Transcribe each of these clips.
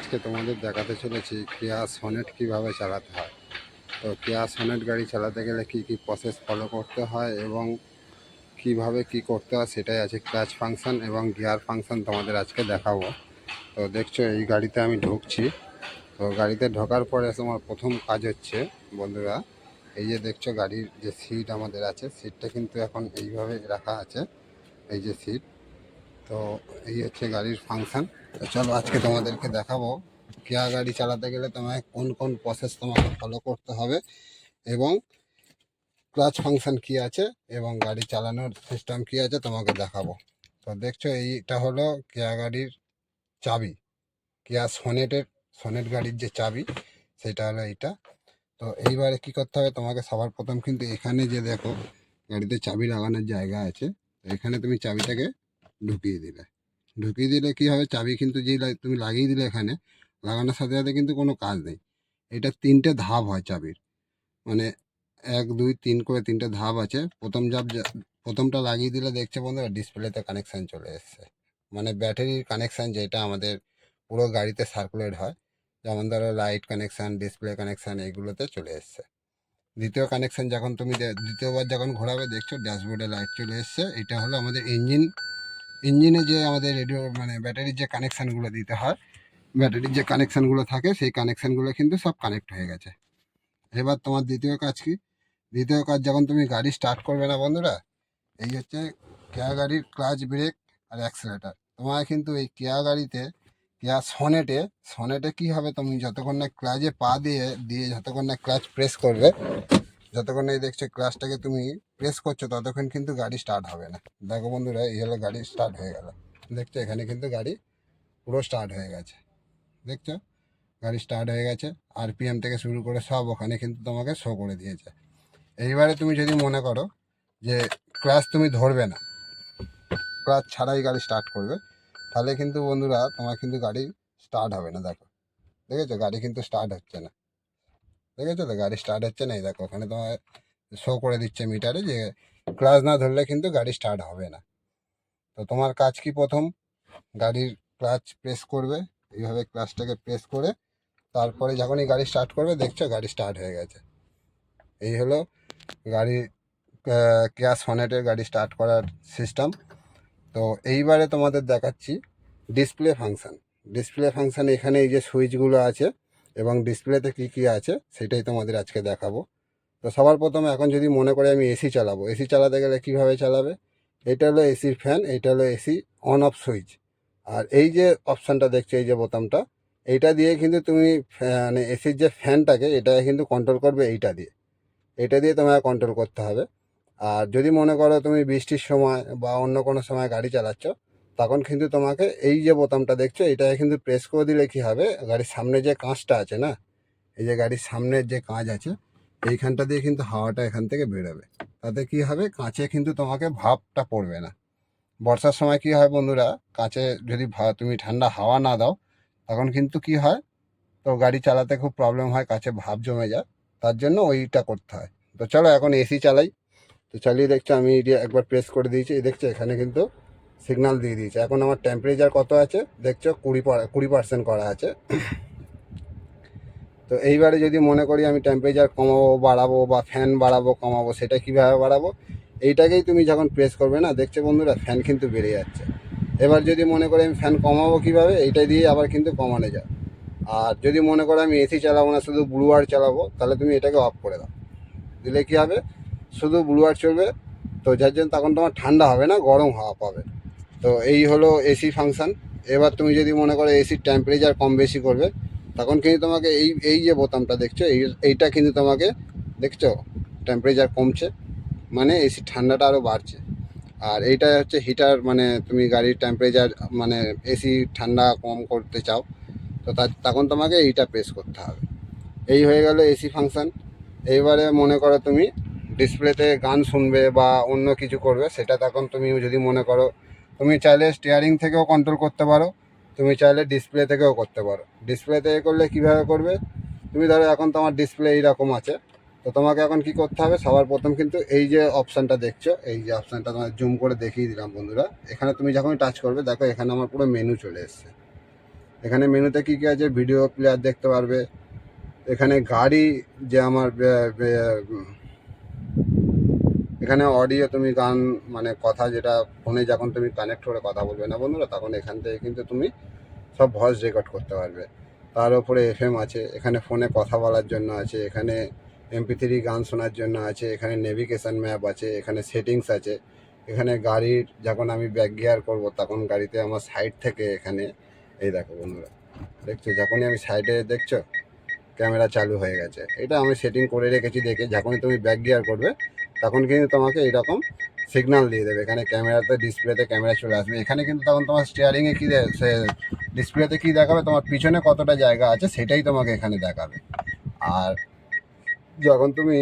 আজকে তোমাদের দেখাতে চলেছি কেয়া সনেট কীভাবে চালাতে হয়। তো কেয়া সনেট গাড়ি চালাতে গেলে কি কি প্রসেস ফলো করতে হয় এবং কীভাবে কি করতে হয় সেটাই আছে ক্লাচ ফাংশন এবং গিয়ার ফাংশন তোমাদের আজকে দেখাবো। তো দেখছ এই গাড়িতে আমি ঢুকছি। তো গাড়িতে ঢোকার পরে তোমার প্রথম কাজ হচ্ছে বন্ধুরা, এই যে দেখছ গাড়ির যে সিট আমাদের আছে সিটটা কিন্তু এখন এইভাবে রাখা আছে, এই যে সিট তো এই হচ্ছে গাড়ির ফাংশন তো চলো আজকে তোমাদেরকে দেখাবো কেয়া গাড়ি চালাতে গেলে তোমায় কোন কোন প্রসেস তোমাকে ফলো করতে হবে এবং ক্লাচ ফাংশন কি আছে এবং গাড়ি চালানোর সিস্টেম কি আছে তোমাকে দেখাবো। তো দেখছ এইটা হলো কেয়া গাড়ির চাবি। কেয়া সোনেটের, সোনেট গাড়ির যে চাবি, সেটা হলো এইটা। তো এইবারে কি করতে হবে তোমাকে সবার প্রথম কিন্তু এখানে যে দেখো গাড়িতে চাবি লাগানোর জায়গা আছে এখানে তুমি চাবিটাকে ঢুকিয়ে দিলে। ঢুকিয়ে দিলে কি হবে? চাবি কিন্তু যেই তুমি লাগিয়ে দিলে এখানে, লাগানোর সাথে সাথে কিন্তু কোনো কাজ নেই। এটা তিনটে ধাপ হয় চাবির। মানে এক, দুই, তিন করে তিনটে ধাপ আছে। প্রথম ধাপ প্রথমটা লাগিয়ে দিলে দেখছে বন্ধুরা, ডিসপ্লেতে কানেকশান চলে এসছে। মানে ব্যাটারির কানেকশান যেটা আমাদের পুরো গাড়িতে সার্কুলেট হয়, যেমন ধরো লাইট কানেকশান ডিসপ্লে কানেকশান এগুলোতে চলে এসছে। দ্বিতীয় কানেকশান যখন তুমি দ্বিতীয়বার যখন ঘোরাবে, দেখছ ড্যাশবোর্ডে লাইট চলে এসছে। এটা হলো আমাদের ইঞ্জিন ইঞ্জিনে যে আমাদের রেডিও মানে ব্যাটারির যে কানেকশানগুলো দিতে হয়, ব্যাটারির যে কানেকশানগুলো থাকে, সেই কানেকশানগুলো কিন্তু সব কানেক্ট হয়ে গেছে। এবার তোমার দ্বিতীয় কাজ কি? দ্বিতীয় কাজ, যখন তুমি গাড়ি স্টার্ট করবে না বন্ধুরা, এই হচ্ছে কেয়া গাড়ির ক্লাচ ব্রেক আর অ্যাক্সেলেটার তোমার কিন্তু এই কেয়া গাড়িতে কেয়া সনেটে সনেটে কী হবে? তুমি যতক্ষণ না ক্লাচে পা দিয়ে দিয়ে যতক্ষণ না ক্লাচ প্রেস করবে যতক্ষণ এই দেখছ ক্লাচটাকে তুমি প্রেস করছ, ততক্ষণ কিন্তু গাড়ি স্টার্ট হবে না। দেখো বন্ধুরা, এই হলো গাড়ি স্টার্ট হয়ে গেল। দেখছ, এখানে কিন্তু গাড়ি পুরো স্টার্ট হয়ে গেছে। দেখছ? গাড়ি স্টার্ট হয়ে গেছে আরপিএম থেকে শুরু করে সব ওখানে কিন্তু তোমাকে শো করে দিয়েছে। এইবারে তুমি যদি মনে করো যে ক্লাচ তুমি ধরবে না ক্লাচ ছাড়াই গাড়ি স্টার্ট করবে, তাহলে কিন্তু বন্ধুরা তোমার কিন্তু গাড়ি স্টার্ট হবে না, দেখো। দেখেছ? গাড়ি কিন্তু স্টার্ট হচ্ছে না। দেখেছ তো? গাড়ি স্টার্ট হচ্ছে না এই দেখো, ওখানে তোমার শো করে দিচ্ছে মিটারে যে ক্লাচ না ধরলে কিন্তু গাড়ি স্টার্ট হবে না। তো তোমার কাজ কি প্রথম? গাড়ির ক্লাচ প্রেস করবে, এইভাবে ক্লাচটাকে প্রেস করে তারপরে যখনই গাড়ি স্টার্ট করবে, দেখছ গাড়ি স্টার্ট হয়ে গেছে। এই হলো গাড়ি কেয়া সনেটের গাড়ি স্টার্ট করার সিস্টেম তো এইবারে তোমাদের দেখাচ্ছি ডিসপ্লে ফাংশান ডিসপ্লে ফাংশান এখানে এই যে সুইচগুলো আছে এবং ডিসপ্লেতে কী কী আছে সেটাই তোমাদের আজকে দেখাবো। তো সবার প্রথমে এখন যদি মনে করে আমি এসি চালাবো। এসি চালাতে গেলে কীভাবে চালাবে? এটা হলো এসির ফ্যান এটা হলো এসি অন অফ সুইচ আর এই যে অপশানটা দেখছ, এই যে বোতামটা এইটা দিয়ে কিন্তু তুমি মানে এসির যে ফ্যানটাকে এটা কিন্তু কন্ট্রোল করবে এইটা দিয়ে। এটা দিয়ে তোমাকে কন্ট্রোল করতে হবে। আর যদি মনে করো তুমি বৃষ্টির সময় বা অন্য কোনো সময় গাড়ি চালাচ্ছ তখন কিন্তু তোমাকে এই যে বোতামটা দেখছ, এটাকে কিন্তু প্রেস করে দিলে কি হবে? গাড়ির সামনে যে কাঁচটা আছে না, এই যে গাড়ির সামনের যে কাঁচ আছে, এইখানটা দিয়ে কিন্তু হাওয়াটা এখান থেকে বেরোবে। তাতে কি হবে? কাঁচে কিন্তু তোমাকে ভাপটা পড়বে না। বর্ষার সময় কি হয় বন্ধুরা? কাঁচে যদি তুমি ঠান্ডা হাওয়া না দাও, তখন কিন্তু কি হয়? তো গাড়ি চালাতে খুব প্রবলেম হয় কাছে ভাপ জমে যায়। তার জন্য ওইটা করতে হয়। তো চলো এখন এসি চালাই। তো চালিয়ে দেখছ, আমি একবার প্রেস করে দিয়েছি। দেখছ, এখানে কিন্তু সিগন্যাল দিয়ে দিয়েছে। এখন আমার টেম্পারেচার কত আছে? দেখছ, কুড়ি কুড়ি পার্সেন্ট করা আছে। তো এইবারে যদি মনে করি আমি টেম্পারেচার কমাবো, বাড়াবো বা ফ্যান বাড়াবো, কমাবো, সেটা কীভাবে বাড়াবো? এইটাকেই তুমি যখন প্রেস করবে না, দেখছ বন্ধুরা ফ্যান কিন্তু বেড়ে যাচ্ছে। এবার যদি মনে করি আমি ফ্যান কমাবো কীভাবে, এইটা দিয়ে আবার কিন্তু কমানো যায়। আর যদি মনে করো আমি এসি চালাবো না, শুধু ব্লুয়ার চালাবো, তাহলে তুমি এটাকে অফ করে দাও। দিলে কী হবে? শুধু ব্লুয়ার চলবে, তো যার জন্য তখন তোমার ঠান্ডা হবে না, গরম হাওয়া পাবে। তো এই হলো এসি ফাংশন এবার তুমি যদি মনে করো এসির টেম্পারেচার কম বেশি করবে, তখন কিন্তু তোমাকে এই এই যে বোতামটা দেখছ, এই, এইটা কিন্তু তোমাকে দেখছ টেম্পারেচার কমছে মানে এসির ঠান্ডাটা আরও বাড়ছে। আর এইটা হচ্ছে হিটার মানে তুমি গাড়ির টেম্পারেচার মানে এসি ঠান্ডা কম করতে চাও, তো তখন তোমাকে এইটা প্রেস করতে হবে। এই হয়ে গেল এসি ফাংশন এইবারে মনে করো তুমি ডিসপ্লেতে গান শুনবে বা অন্য কিছু করবে, সেটা তখন তুমি যদি মনে করো তুমি চাইলে স্টিয়ারিং থেকেও কন্ট্রোল করতে পারো, তুমি চাইলে ডিসপ্লে থেকেও করতে পারো। ডিসপ্লে থেকে করলে কীভাবে করবে? তুমি ধরো এখন তোমার ডিসপ্লে এইরকম আছে, তো তোমাকে এখন কি করতে হবে? সবার প্রথম কিন্তু এই যে অপশানটা দেখছ, এই যে অপশানটা তোমার জুম করে দেখিয়ে দিলাম বন্ধুরা। এখানে তুমি যখন টাচ করবে, দেখো এখানে আমার পুরো মেনু চলে এসছে। এখানে মেনুতে কী কী আছে? ভিডিও প্লেয়ার দেখতে পারবে। এখানে গাড়ি যে আমার এখানে অডিও তুমি গান মানে কথা যেটা ফোনে যখন তুমি কানেক্ট করে কথা বলবে না বন্ধুরা, তখন এখান থেকে কিন্তু তুমি সব ভয়েস রেকর্ড করতে পারবে। তার উপরে এফএম আছে, এখানে ফোনে কথা বলার জন্য আছে, এখানে এমপি থ্রি গান শোনার জন্য আছে, এখানে নেভিগেশন ম্যাপ আছে, এখানে সেটিংস আছে। এখানে গাড়ির যখন আমি ব্যাক গিয়ার করব, তখন গাড়িতে আমার সাইড থেকে এখানে, এই দেখো বন্ধুরা, দেখছ? যখনই আমি সাইডে দেখছ? ক্যামেরা চালু হয়ে গেছে। এটা আমি সেটিং করে রেখেছি দেখে, যখনই তুমি ব্যাক গিয়ার করবে তখন কিন্তু তোমাকে এইরকম সিগন্যাল দিয়ে দেবে। এখানে ক্যামেরাতে ডিসপ্লেতে ক্যামেরা চলে আসবে। এখানে কিন্তু তখন তোমার স্টিয়ারিংয়ে কী সে ডিসপ্লেতে কী দেখাবে? তোমার পিছনে কতটা জায়গা আছে সেটাই তোমাকে এখানে দেখাবে। আর যখন তুমি,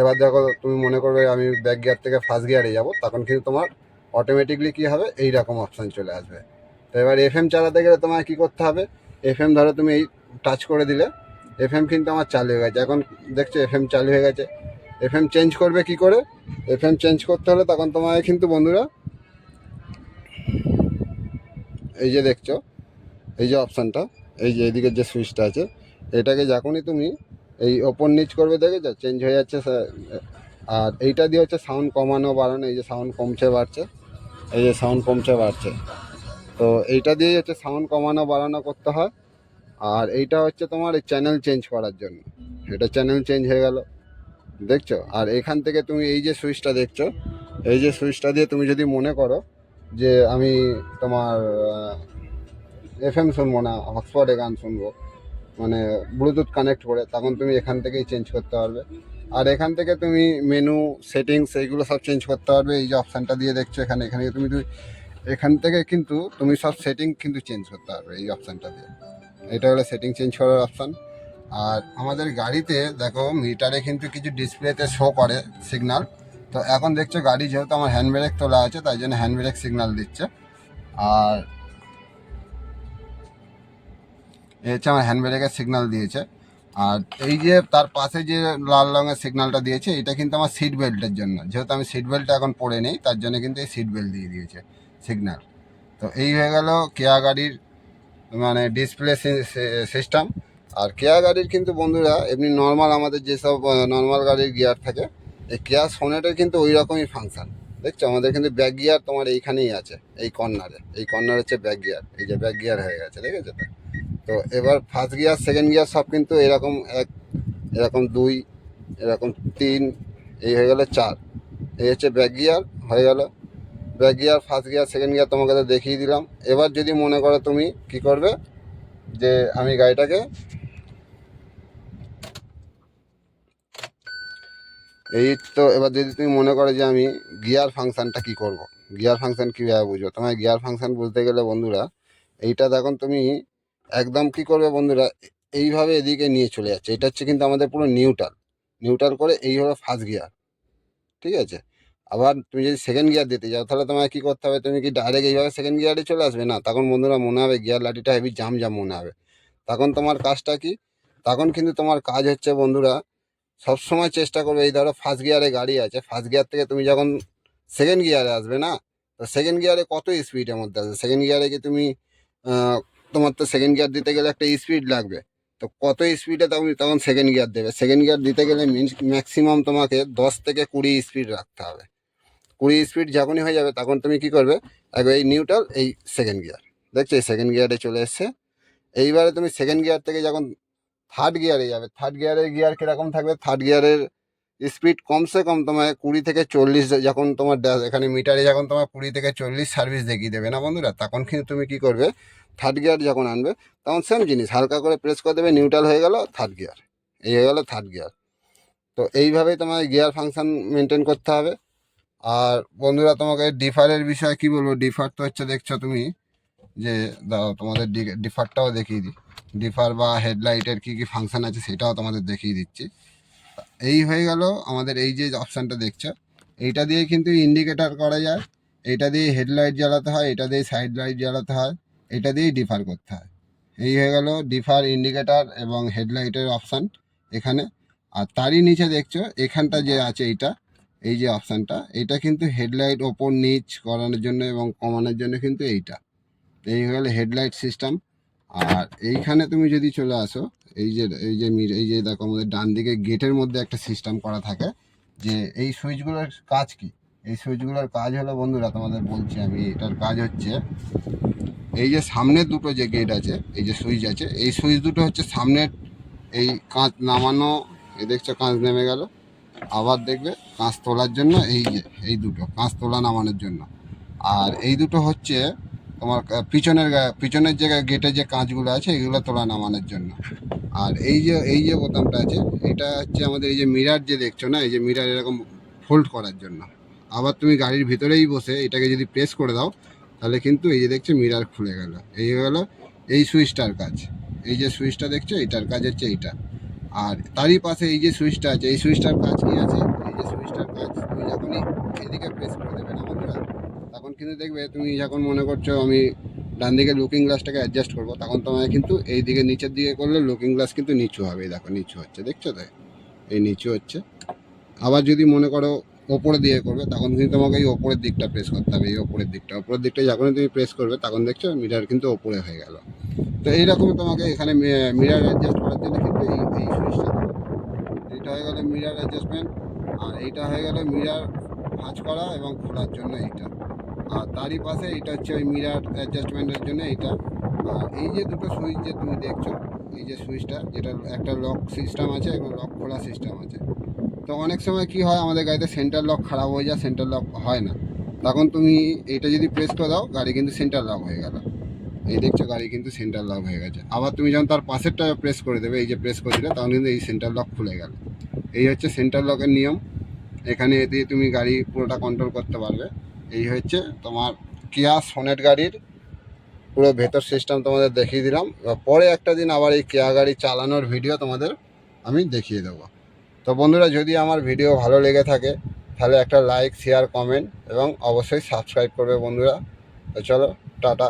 এবার দেখো তুমি মনে করবে আমি ব্যাক গিয়ার থেকে ফার্স্ট গিয়ারে যাব, তখন কিন্তু তোমার অটোমেটিকলি কী হবে? এই রকম অপশান চলে আসবে। তো এবার এফ এম চালাতে গেলে তোমায় কী করতে হবে? এফ এম ধরো তুমি এই টাচ করে দিলে এফ এম কিন্তু আমার চালু হয়ে গেছে। এখন দেখছ এফ এম চালু হয়ে গেছে। এফএম চেঞ্জ করবে কি করে? এফএম চেঞ্জ করতে হলে তখন তোমায় কিন্তু বন্ধুরা, এই যে দেখছ, এই যে অপশানটা এই যে এদিকের যে সুইচটা আছে, এটাকে যখনই তুমি এই ওপর নিচ করবে, দেখেছ? চেঞ্জ হয়ে যাচ্ছে আর এইটা দিয়ে হচ্ছে সাউন্ড কমানো, বাড়ানো, এই যে সাউন্ড কমছে, বাড়ছে, এই যে সাউন্ড কমছে, বাড়ছে। তো এইটা দিয়েই হচ্ছে সাউন্ড কমানো, বাড়ানো করতে হয়। আর এইটা হচ্ছে তোমার চ্যানেল চেঞ্জ করার জন্য। এটা চ্যানেল চেঞ্জ হয়ে গেল। দেখছ? আর এখান থেকে তুমি এই যে সুইচটা দেখছ, এই যে সুইচটা দিয়ে তুমি যদি মনে করো যে আমি তোমার এফ এম শুনব না হটস্পটে গান শুনব মানে ব্লুটুথ কানেক্ট করে, তখন তুমি এখান থেকেই চেঞ্জ করতে পারবে। আর এখান থেকে তুমি মেনু সেটিংস এইগুলো সব চেঞ্জ করতে পারবে। এই যে অপশানটা দিয়ে দেখছ এখানে এখানে তুমি তুমি, এখান থেকে কিন্তু তুমি সব সেটিং কিন্তু চেঞ্জ করতে পারবে এই অপশানটা দিয়ে। এটা হলো সেটিং চেঞ্জ করার অপশান আর আমাদের গাড়িতে দেখো মিটারে কিন্তু কিছু ডিসপ্লেতে শো করে সিগনাল তো এখন দেখছ গাড়ি যেহেতু আমার হ্যান্ড ব্রেক তোলা আছে, তাই জন্য হ্যান্ড ব্রেক সিগনাল দিচ্ছে। আর এ হচ্ছে আমার হ্যান্ড ব্রেকের সিগনাল দিয়েছে। আর এই যে তার পাশে যে লাল রঙের সিগনালটা দিয়েছে, এটা কিন্তু আমার সিট বেল্টের জন্য। যেহেতু আমি সিট বেল্ট এখন পরে নেই, তার জন্য কিন্তু এই সিট বেল্ট দিয়ে দিয়েছে সিগনাল তো এই হয়ে গেল কেয়া গাড়ির মানে ডিসপ্লে সিস্টেম আর কেয়া গাড়ির কিন্তু বন্ধুরা, এমনি নর্মাল আমাদের যেসব নর্মাল গাড়ির গিয়ার থাকে, এই কেয়া সোনেটের কিন্তু ওই রকমই ফাংশন দেখছ? আমাদের কিন্তু ব্যাক গিয়ার তোমার এইখানেই আছে, এই কর্নারে এই কর্নার হচ্ছে ব্যাক গিয়ার এই যে ব্যাক গিয়ার হয়ে গেছে, দেখেছ তো? তো এবার ফার্স্ট গিয়ার সেকেন্ড গিয়ার সব কিন্তু এরকম এক, এরকম দুই, এরকম তিন, এই হয়ে গেল চার। এই হচ্ছে ব্যাক গিয়ার হয়ে গেল। Back gear first gear second gear তোমাকে তো দেখিয়ে দিলাম। এবার যদি মনে করো তুমি, কি করবে? যে আমি গাড়িটাকে এই তো এবার যদি তুমি মনে করো যে আমি গিয়ার ফাংশানটা কি করব? গিয়ার ফাংশন কীভাবে বুঝব? তোমার গিয়ার ফাংশান বুঝতে গেলে বন্ধুরা, এইটা দেখুন তুমি একদম কি করবে বন্ধুরা, এইভাবে এদিকে নিয়ে চলে যাচ্ছে। এটা হচ্ছে কিন্তু আমাদের পুরো নিউট্রাল নিউট্রাল করে এই হলো ফার্স্ট গিয়ার ঠিক আছে? আবার তুমি যদি সেকেন্ড গিয়ার দিতে যাও, তাহলে তোমায় কী করতে হবে? তুমি কি ডাইরেক্ট এইভাবে সেকেন্ড গিয়ারে চলে আসবে? না, তখন বন্ধুরা মনে হবে গিয়ার লাঠিটা হেভি জাম জাম মনে হবে। তখন তোমার কাজটা কি? তখন কিন্তু তোমার কাজ হচ্ছে বন্ধুরা সবসময় চেষ্টা করবে, এই ধরো ফার্স্ট গিয়ারে গাড়ি আছে ফার্স্ট গিয়ার থেকে তুমি যখন সেকেন্ড গিয়ারে আসবে না, তো সেকেন্ড গিয়ারে কত স্পিডের মধ্যে আসবে? সেকেন্ড গিয়ারে কি তুমি তোমার তো সেকেন্ড গিয়ার দিতে গেলে একটা স্পিড লাগবে, তো কত স্পিডে তুমি তখন সেকেন্ড গিয়ার দেবে? সেকেন্ড গিয়ার দিতে গেলে ম্যাক্সিমাম তোমাকে দশ থেকে কুড়ি স্পিড রাখতে হবে। কুড়ি স্পিড যখনই হয়ে যাবে, তখন তুমি কি করবে? একবার এই নিউট্রাল এই সেকেন্ড গিয়ার দেখছ? এই সেকেন্ড গিয়ারে চলে এসছে। এইবারে তুমি সেকেন্ড গিয়ার থেকে যখন থার্ড গিয়ারে যাবে। থার্ড গিয়ারের গিয়ার কীরকম থাকবে? থার্ড গিয়ারের স্পিড কমসে কম তোমার কুড়ি থেকে চল্লিশ যখন তোমার ড্যাশ এখানে মিটারে যখন তোমার কুড়ি থেকে চল্লিশ সার্ভিস দেখিয়ে দেবে, না বন্ধুরা? তখন কিন্তু তুমি কি করবে? থার্ড গিয়ার যখন আনবে, তখন সেম জিনিস, হালকা করে প্রেস করে দেবে নিউট্রাল হয়ে গেল থার্ড গিয়ার এই হয়ে গেল থার্ড গিয়ার তো এইভাবেই তোমার গিয়ার ফাংশান মেনটেন করতে হবে। আর বন্ধুরা, তোমাকে ডিফারের বিষয়ে কি বলব? ডিফার তো হচ্ছে দেখছ তুমি, যে দাও তোমাদের ডিফারটাও দেখিয়ে দিই। ডিফার বা হেডলাইটের কী কী ফাংশন আছে সেটাও তোমাদের দেখিয়ে দিচ্ছি। এই হয়ে গেল আমাদের এই যে অপশানটা দেখছ, এইটা দিয়ে কিন্তু ইন্ডিকেটার করা যায় এটা দিয়ে হেডলাইট জ্বালাতে হয় এটা দিয়ে সাইড লাইট জ্বালাতে হয় এটা দিয়েই ডিফার করতে হয়। এই হয়ে গেল ডিফার ইন্ডিকেটার এবং হেডলাইটের অপশান এখানে। আর তারই নিচে দেখছ, এখানটা যে আছে এইটা, এই যে অপশানটা এটা কিন্তু হেডলাইট ওপর নিচ করানোর জন্য এবং কমানোর জন্য কিন্তু এইটা। এই হয়ে গেল হেডলাইট সিস্টেম আর এইখানে তুমি যদি চলে আসো, এই যে এই যে মির- এই যে দেখো আমাদের ডান দিকে গেটের মধ্যে একটা সিস্টেম করা থাকে যে এই সুইচগুলোর কাজ কি? এই সুইচগুলোর কাজ হলো, বন্ধুরা তোমাদের বলছি আমি, এটার কাজ হচ্ছে এই যে সামনে দুটো যে গেট আছে, এই যে সুইচ আছে, এই সুইচ দুটো হচ্ছে সামনের এই কাঁচ নামানো এই দেখছ কাঁচ নেমে গেল, আবার দেখবে কাঁচ তোলার জন্য এই যে, এই দুটো, কাঁচ তোলা নামানোর জন্য। আর এই দুটো হচ্ছে তোমার পিছনের পিছনের যে গেটে যে কাঁচগুলো আছে, এগুলো তোলা নামানোর জন্য। আর এই যে এই যে বোতামটা আছে, এটা হচ্ছে আমাদের এই যে মিরার যে দেখছ না, এই যে মিরার এরকম ফোল্ড করার জন্য। আবার তুমি গাড়ির ভিতরেই বসে এটাকে যদি প্রেস করে দাও, তাহলে কিন্তু এই যে দেখছ মিরার খুলে গেল। এই গেল এই সুইচটার কাজ। এই যে সুইচটা দেখছ এইটার কাজ হচ্ছে এইটা। আর তারই পাশে এই যে সুইচটা আছে, এই সুইচটার কাজ কি আছে এই যে সুইচটার কাজ তুমি যখনই এদিকে প্রেস করে দেবে না বন্ধুরা তখন কিন্তু দেখবে তুমি যখন মনে করছ আমি ডান দিকে লুকিং গ্লাসটাকে অ্যাডজাস্ট করব, তখন তোমায় কিন্তু এই দিকে নিচের দিকে করলে লুকিং গ্লাস কিন্তু নিচু হবে। দেখো, নিচু হচ্ছে, দেখছ তাই এই নিচু হচ্ছে। আবার যদি মনে করো ওপরের দিকে করবে, তখন কিন্তু তোমাকে এই ওপরের দিকটা প্রেস করতে হবে, এই ওপরের দিকটা। ওপরের দিকটা যখনই তুমি প্রেস করবে, তখন দেখছ মিরার কিন্তু ওপরে হয়ে গেল। তো এইরকম তোমাকে এখানে মিরার অ্যাডজাস্ট করার জন্য কিন্তু এই এই সুইচটা এইটা হয়ে গেল মিরার অ্যাডজাস্টমেন্ট আর এইটা হয়ে গেল মিরার ভাঁজ করা এবং খোলার জন্য এইটা। আর তারই পাশে এটা হচ্ছে ওই মিরার অ্যাডজাস্টমেন্টের জন্য আর এই যে দুটো সুইচ যে তুমি দেখছ, এই যে সুইচটা যেটা একটা লক সিস্টেম আছে এবং লক খোলা সিস্টেম আছে। তো অনেক সময় কি হয়, আমাদের গাড়িতে সেন্টার লক খারাপ হয়ে যায় সেন্টার লক হয় না। তখন তুমি এটা যদি প্রেস করে দাও, গাড়ি কিন্তু সেন্টার লক হয়ে গেল। এই দেখছ, গাড়ি কিন্তু সেন্টার লক হয়ে গেছে। আবার তুমি যখন তার পাশেরটা প্রেস করে দেবে, এই যে প্রেস করে দিলে তখন কিন্তু এই সেন্টার লক খুলে গেল। এই হচ্ছে সেন্টার লকের নিয়ম। এখানে দিয়ে তুমি গাড়ি পুরোটা কন্ট্রোল করতে পারবে। এই হচ্ছে তোমার কেয়া সোনেট গাড়ির পুরো ভেতর সিস্টেম তোমাদের দেখিয়ে দিলাম। এবার পরে একটা দিন আবার এই কেয়া গাড়ি চালানোর ভিডিও তোমাদের আমি দেখিয়ে দেবো। তো বন্ধুরা, যদি আমার ভিডিও ভালো লেগে থাকে, তাহলে একটা লাইক শেয়ার কমেন্ট এবং অবশ্যই সাবস্ক্রাইব করবে বন্ধুরা। তো চলো, টাটা।